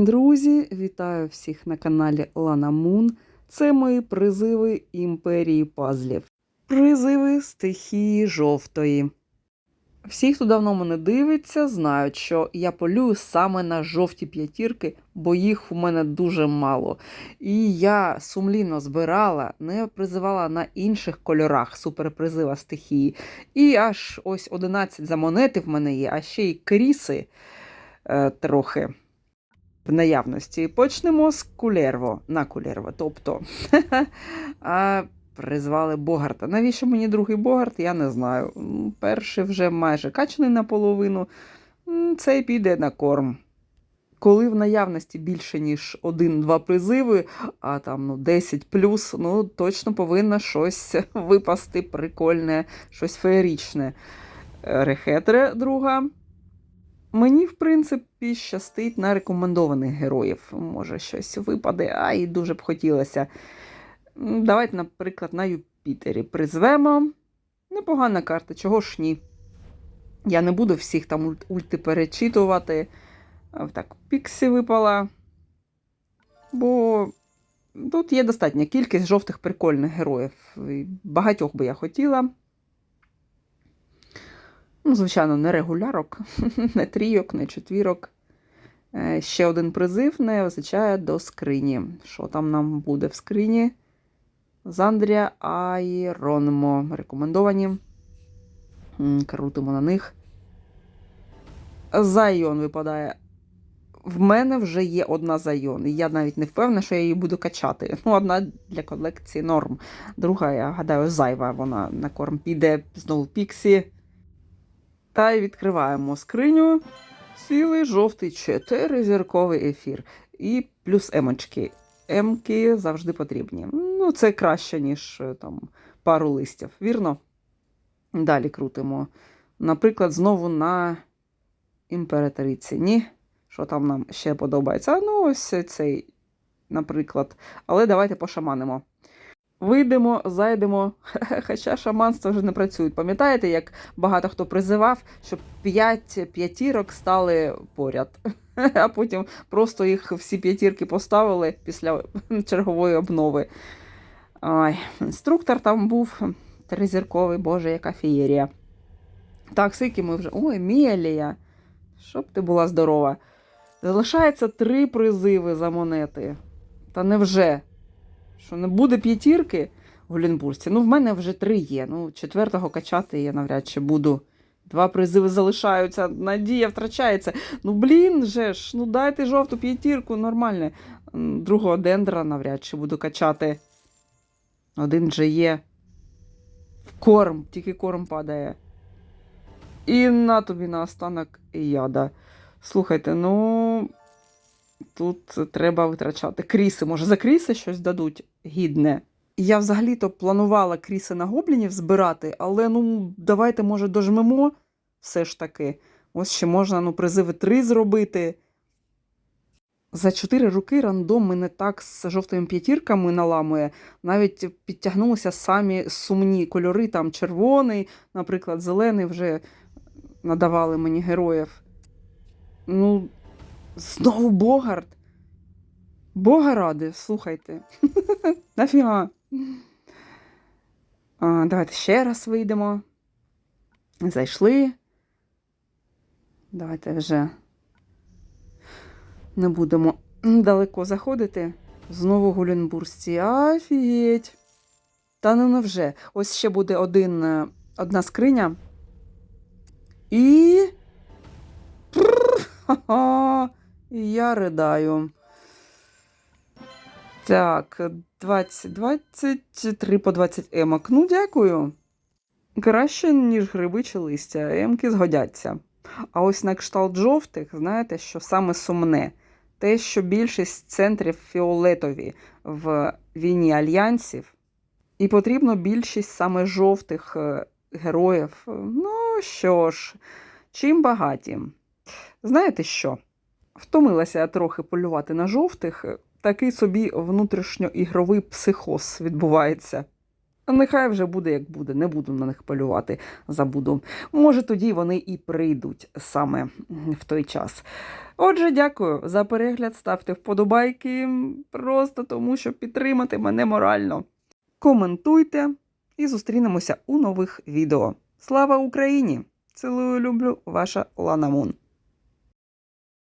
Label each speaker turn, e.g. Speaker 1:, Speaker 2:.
Speaker 1: Друзі, вітаю всіх на каналі Лана Мун. Це мої призиви імперії пазлів. Призиви стихії жовтої. Всі, хто давно мене дивиться, знають, що я полюю саме на жовті п'ятірки, бо їх у мене дуже мало. І я сумлінно збирала, не призивала на інших кольорах суперпризива стихії. І аж ось 11 за монети в мене є, а ще й кріси е, трохи в наявності. Почнемо з кулерво на кулерво. Тобто а призвали Богарта. Навіщо мені другий Богарт, я не знаю. Перший вже майже качаний наполовину. Цей піде на корм. Коли в наявності більше, ніж один-два призиви, а там ну, 10 плюс, ну точно повинно щось випасти прикольне, щось феєрічне. Рехетре друга. Мені, в принципі, щастить на рекомендованих героїв. Може, щось випаде, а і дуже б хотілося. Давайте, наприклад, на Юпітері призвемо. Непогана карта, чого ж ні. Я не буду всіх там ульт- ульти перечитувати. Так, Піксі випала. Бо тут є достатня кількість жовтих прикольних героїв. Багатьох би я хотіла. Ну, звичайно, не регулярок, не трійок, не четвірок. Е, Ще один призив не вистачає до скрині. Що там нам буде в скрині? Зандрія Айронмо. Рекомендовані. Крутимо на них. Зайон випадає. В мене вже є одна зайон. І я навіть не впевнена, що я її буду качати. Ну, одна для колекції норм. Друга, я гадаю, зайва. Вона на корм піде знову піксі. Та й відкриваємо скриню. Цілий жовтий чотиризірковий ефір. І плюс емочки. Емки завжди потрібні. Ну, це краще, ніж е, там пару листів, вірно? Далі крутимо. Наприклад, знову на імператриці. Ні? Що там нам ще подобається? Ну, ось цей, наприклад. Але давайте пошаманимо. Вийдемо, зайдемо, хоча шаманство вже не працюють. Пам'ятаєте, як багато хто призивав, щоб п'ять п'ятірок стали поряд, а потім просто їх всі п'ятірки поставили після чергової обнови. Ай, інструктор там був тризірковий, боже, яка фієрія. Так, скільки ми вже. Ой, Мелія. Щоб ти була здорова. Залишається три призиви за монети. Та невже? Що не буде п'ятірки в Голінбурзці? Ну, в мене вже три є. Ну, четвертого качати я навряд чи буду. Два призиви залишаються, надія втрачається. Ну, блін же ж, ну дайте жовту п'ятірку, нормально. Другого дендра навряд чи буду качати. Один же є. В корм, тільки корм падає. І на тобі на останок яда. Слухайте, ну. Тут треба витрачати кріси. Може, за кріси щось дадуть гідне. Я взагалі-то планувала кріси на гоблінів збирати, але ну, давайте, може, дожмемо все ж таки. Ось ще можна ну, призиви три зробити. За чотири роки рандом мене так з жовтими п'ятірками наламує. Навіть підтягнулися самі сумні кольори, там червоний, наприклад, зелений вже надавали мені героїв. Ну, знову Богард. Бога ради, слухайте. Нафіга. Давайте ще раз вийдемо. Зайшли. Давайте вже не будемо далеко заходити. Знову гулінбурзці. Офігеть. Та ну невже. Ось ще буде один, е, одна скриня. І. Ха-ха. І я ридаю. Так, 20, 20, 3 по 20 емок. Ну, дякую. Краще, ніж гриби чи листя. Емки згодяться. А ось на кшталт жовтих, знаєте, що саме сумне. Те, що більшість центрів фіолетові в війні альянсів, і потрібно більшість саме жовтих е, героїв. Ну що ж, чим багаті? Знаєте що? Втомилася я трохи полювати на жовтих. Такий собі внутрішньоігровий психоз відбувається. Нехай вже буде як буде, не буду на них полювати, забуду. Може, тоді вони і прийдуть саме в той час. Отже, дякую за перегляд. Ставте вподобайки просто тому, щоб підтримати мене морально. Коментуйте і зустрінемося у нових відео. Слава Україні! Цілую, люблю, ваша Лана Мун.